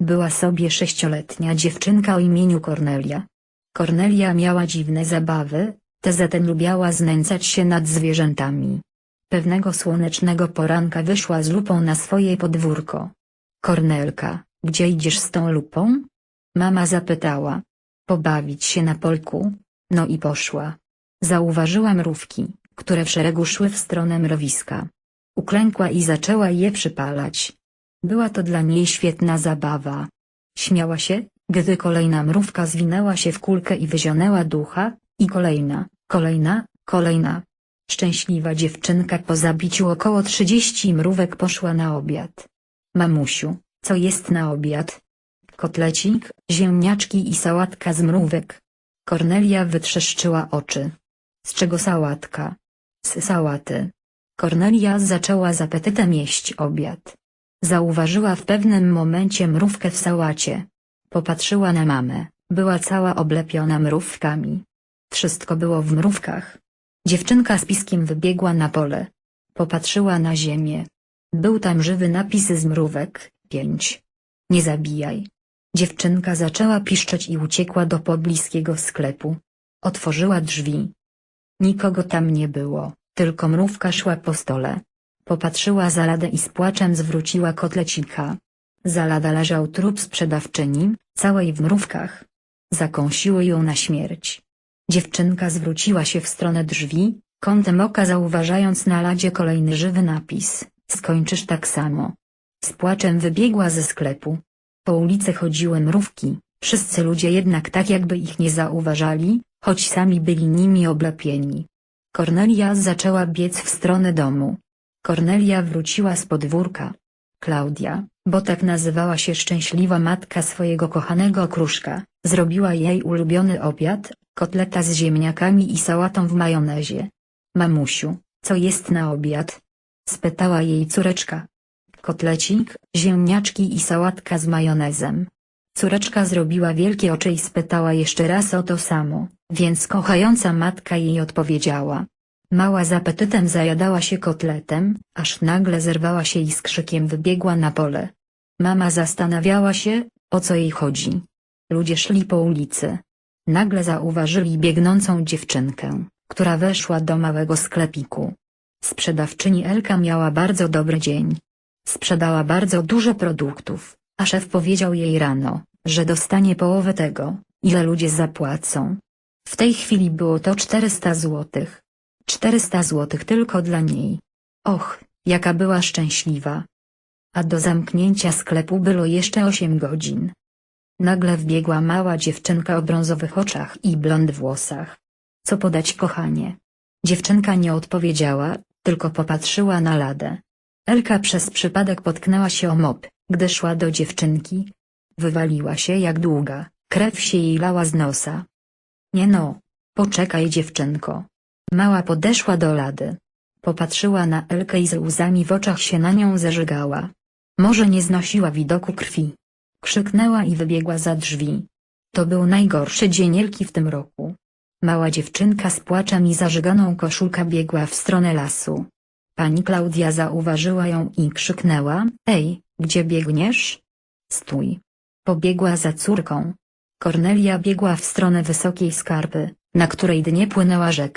Była sobie sześcioletnia dziewczynka o imieniu Kornelia. Kornelia miała dziwne zabawy, te zatem lubiała znęcać się nad zwierzętami. Pewnego słonecznego poranka wyszła z lupą na swoje podwórko. Kornelka, gdzie idziesz z tą lupą? Mama zapytała. Pobawić się na polku? No i poszła. Zauważyła mrówki, które w szeregu szły w stronę mrowiska. Uklękła i zaczęła je przypalać. Była to dla niej świetna zabawa. Śmiała się, gdy kolejna mrówka zwinęła się w kulkę i wyzionęła ducha, i kolejna, kolejna, kolejna. Szczęśliwa dziewczynka po zabiciu około 30 mrówek poszła na obiad. Mamusiu, co jest na obiad? Kotlecik, ziemniaczki i sałatka z mrówek. Kornelia wytrzeszczyła oczy. Z czego sałatka? Z sałaty. Kornelia zaczęła z apetytem jeść obiad. Zauważyła w pewnym momencie mrówkę w sałacie. Popatrzyła na mamę, była cała oblepiona mrówkami. Wszystko było w mrówkach. Dziewczynka z piskiem wybiegła na pole. Popatrzyła na ziemię. Był tam żywy napis z mrówek, pięć. Nie zabijaj. Dziewczynka zaczęła piszczeć i uciekła do pobliskiego sklepu. Otworzyła drzwi. Nikogo tam nie było, tylko mrówka szła po stole. Popatrzyła za ladę i z płaczem zwróciła kotlecika. Za lada leżał trup sprzedawczyni, całej w mrówkach. Zakąsiły ją na śmierć. Dziewczynka zwróciła się w stronę drzwi, kątem oka zauważając na ladzie kolejny żywy napis, skończysz tak samo. Z płaczem wybiegła ze sklepu. Po ulicy chodziły mrówki, wszyscy ludzie jednak tak jakby ich nie zauważali, choć sami byli nimi oblepieni. Kornelia zaczęła biec w stronę domu. Kornelia wróciła z podwórka. Klaudia, bo tak nazywała się szczęśliwa matka swojego kochanego okruszka, zrobiła jej ulubiony obiad, kotleta z ziemniakami i sałatą w majonezie. Mamusiu, co jest na obiad? spytała jej córeczka. Kotlecik, ziemniaczki i sałatka z majonezem. Córeczka zrobiła wielkie oczy i spytała jeszcze raz o to samo, więc kochająca matka jej odpowiedziała. Mała z apetytem zajadała się kotletem, aż nagle zerwała się i z krzykiem wybiegła na pole. Mama zastanawiała się, o co jej chodzi. Ludzie szli po ulicy. Nagle zauważyli biegnącą dziewczynkę, która weszła do małego sklepiku. Sprzedawczyni Elka miała bardzo dobry dzień. Sprzedała bardzo dużo produktów, a szef powiedział jej rano, że dostanie połowę tego, ile ludzie zapłacą. W tej chwili było to 400 złotych. 400 złotych tylko dla niej. Och, jaka była szczęśliwa. A do zamknięcia sklepu było jeszcze 8 godzin. Nagle wbiegła mała dziewczynka o brązowych oczach i blond włosach. Co podać kochanie? Dziewczynka nie odpowiedziała, tylko popatrzyła na ladę. Elka przez przypadek potknęła się o mop, gdy szła do dziewczynki. Wywaliła się jak długa, krew się jej lała z nosa. Nie no, poczekaj dziewczynko. Mała podeszła do lady. Popatrzyła na Elkę i z łzami w oczach się na nią zażygała. Może nie znosiła widoku krwi. Krzyknęła i wybiegła za drzwi. To był najgorszy dzień Elki w tym roku. Mała dziewczynka z płaczem i zażyganą koszulkę biegła w stronę lasu. Pani Klaudia zauważyła ją i krzyknęła, Ej, gdzie biegniesz? Stój. Pobiegła za córką. Kornelia biegła w stronę wysokiej skarpy, na której dnie płynęła rzeka.